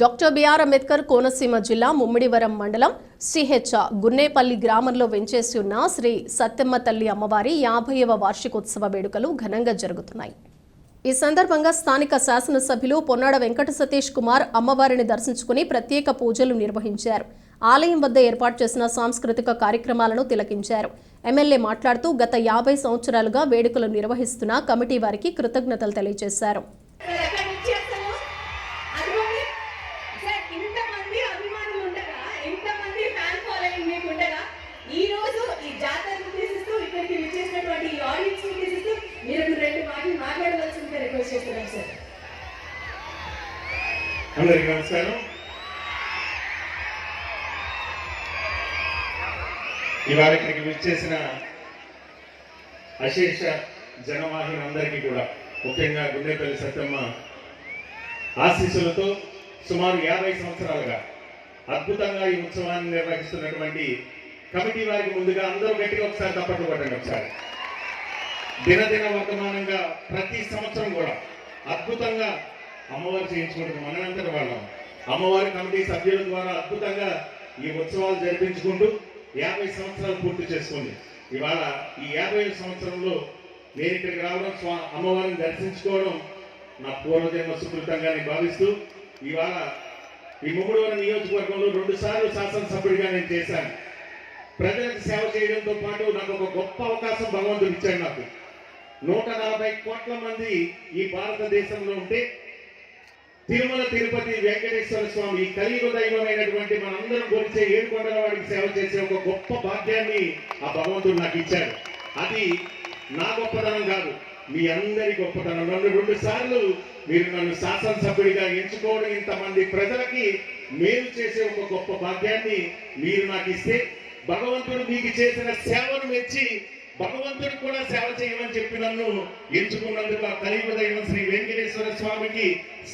Doctor BR Ambedkar Konaseema జిల్లా ముమ్మిడివరం మండలం CH Gunnepalli గ్రామంలో వెంచేసి ఉన్న శ్రీ సత్యమ్మ తల్లి అమ్మవారి యాభైవ వార్షికోత్సవ వేడుకలు ఘనంగా జరుగుతున్నాయి. ఈ సందర్భంగా స్థానిక శాసనసభ్యులు పొన్నాడ వెంకట సతీష్ కుమార్ అమ్మవారిని దర్శించుకుని ప్రత్యేక పూజలు నిర్వహించారు. ఆలయం వద్ద ఏర్పాటు చేసిన సాంస్కృతిక కార్యక్రమాలను తిలకించారు. ఎమ్మెల్యే మాట్లాడుతూ గత యాభై సంవత్సరాలుగా వేడుకలు నిర్వహిస్తున్న కమిటీ వారికి కృతజ్ఞతలు తెలియజేశారు. చేస్తున్నాం సార్. అందరికీ నమస్కారం ఇవాళ ఇక్కడికి విచ్చేసిన అశేష జనవాహిని అందరికీ కూడా ముఖ్యంగా గుండెపల్లి సత్యమ్మ ఆశీస్సులతో సుమారు యాభై సంవత్సరాలుగా అద్భుతంగా ఈ ఉత్సవాన్ని నిర్వహిస్తున్నటువంటి కమిటీ వారికి ముందుగా అందరూ గట్టిగా ఒకసారి తప్పట్లు కొట్టండి ఒకసారి. దినదిన వర్తమానంగా ప్రతి సంవత్సరం కూడా అద్భుతంగా అమ్మవారు చేయించుకుంటుంది మనంతటి వాళ్ళం. అమ్మవారి కమిటీ సభ్యుల ద్వారా అద్భుతంగా ఈ ఉత్సవాలు జరిపించుకుంటూ యాభై సంవత్సరాలు పూర్తి చేసుకుంది. ఇవాళ ఈ యాభై సంవత్సరంలో నేను ఇక్కడికి రావడం స్వా అమ్మవారిని దర్శించుకోవడం నా పూర్వజన్మ సుకృతంగా భావిస్తూ ఇవాళ ఈ ముగ్గురువరం నియోజకవర్గంలో రెండు సార్లు శాసనసభ్యుడిగా నేను చేశాను. ప్రజలకు సేవ చేయడంతో పాటు నాకు ఒక గొప్ప అవకాశం భగవంతుడు ఇచ్చాడు నాకు. నూట నలభై కోట్ల మంది ఈ భారతదేశంలో ఉంటే తిరుమల తిరుపతి వెంకటేశ్వర స్వామి కలియుగ దైవమైనటువంటి మనందరం కొలిచే ఏడుకొండల వాడికి సేవ చేసే ఒక గొప్ప భాగ్యాన్ని ఆ భగవంతుడు నాకు ఇచ్చాడు. అది నా గొప్పతనం కాదు మీ అందరి గొప్పతనం. నన్ను రెండు సార్లు మీరు నన్ను శాసనసభ్యుడిగా ఎంచుకోవడం ఇంతమంది ప్రజలకి మేలు చేసే ఒక గొప్ప భాగ్యాన్ని మీరు నాకు ఇస్తే భగవంతుడు మీకు చేసిన సేవను మెచ్చి భగవంతుడు కూడా సేవ చేయమని చెప్పి నన్ను ఎంచుకున్నందుకు ఆ కలియుగ శ్రీ వెంకటేశ్వర స్వామికి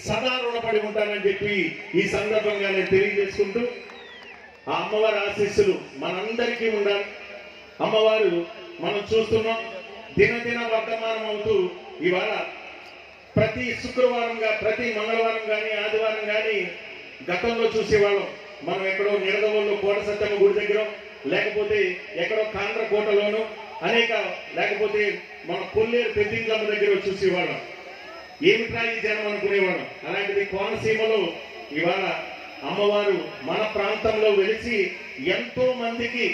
సదా రుణపడి ఉంటానని చెప్పి ఈ సందర్భంగా నేను తెలియజేసుకుంటూ ఆ అమ్మవారి ఆశీస్సులు మనందరికీ ఉండాలి. అమ్మవారు మనం చూస్తున్నాం దినదిన వర్తమానం అవుతూ ఇవాళ ప్రతి శుక్రవారంగా ప్రతి మంగళవారం కానీ ఆదివారం కానీ గతంలో చూసేవాళ్ళం. మనం ఎక్కడో నిడదవోళ్ళు కోట సత్తమ్మ గుడి దగ్గర లేకపోతే ఎక్కడో కాండ్ర కోటలోనూ అనేక లేకపోతే మన కొల్లేరు పెద్దింగ్లమ్మ దగ్గర చూసేవాళ్ళం ఏమిట్రా ఈ జనం అనుకునేవాళ్ళం అలాంటిది కోనసీమలో ఇవాళ అమ్మవారు మన ప్రాంతంలో వెలిసి ఎంతో మందికి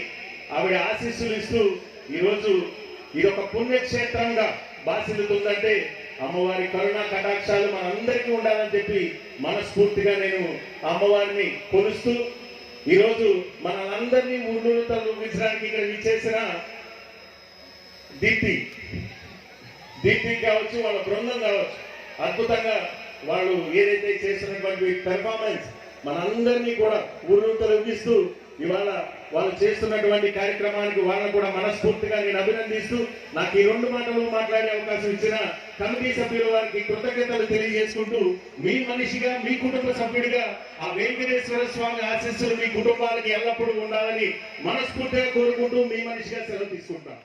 ఆవిడ ఆశీస్సులు ఇస్తూ ఈరోజు ఇది ఒక పుణ్యక్షేత్రంగా బాసిల్లుతుందంటే అమ్మవారి కరుణా కటాక్షాలు మనందరికీ ఉండాలని చెప్పి మనస్ఫూర్తిగా నేను అమ్మవారిని కొలుస్తూ ఈరోజు మనందరినీ ఊళ్ళూరు తరలించడానికి ఇక్కడ విచ్చేసిన దీప్తి దీప్తి కావచ్చు వాళ్ళ బృందం కావచ్చు. అద్భుతంగా వాళ్ళు ఏదైతే చేస్తున్నటువంటి పెర్ఫార్మెన్స్ మనందరినీ కూడా ఊరుతలవిస్తూ ఇవాళ వాళ్ళు చేస్తున్నటువంటి కార్యక్రమానికి వాళ్ళని కూడా మనస్ఫూర్తిగా నేను అభినందిస్తూ నాకు ఈ రెండు మాటలు మాట్లాడే అవకాశం ఇచ్చిన కమిటీ సభ్యుల వారికి కృతజ్ఞతలు తెలియజేసుకుంటూ మీ మనిషిగా మీ కుటుంబ సభ్యుడిగా ఆ వెంకటేశ్వర స్వామి ఆశీస్సులు మీ కుటుంబానికి ఎల్లప్పుడూ ఉండాలని మనస్ఫూర్తిగా కోరుకుంటూ మీ మనిషిగా సెలవు తీసుకుంటాను